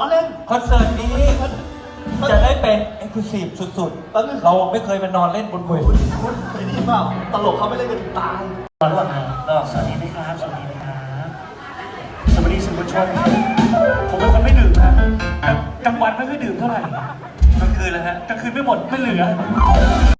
อนเสิร์ตนี้จะได้เป็นเอ็กซ์คลูซีฟสุดๆเราไม่เคยมานอนเล่นบนเวทีไอ้นี่เปล่าตลกเขาไม่เล่นกันตาย ตลอดนสวัสดีนะครับ สวัสดีนะครับ สวัสดีสื่อมวลชน ผมเป็นคนไม่ดื่มฮะแต่กลางวันไม่ค่อยดื่มเท่าไหร่กลางคืนแล้วฮะกลางคืนไม่หมดไม่เหลือ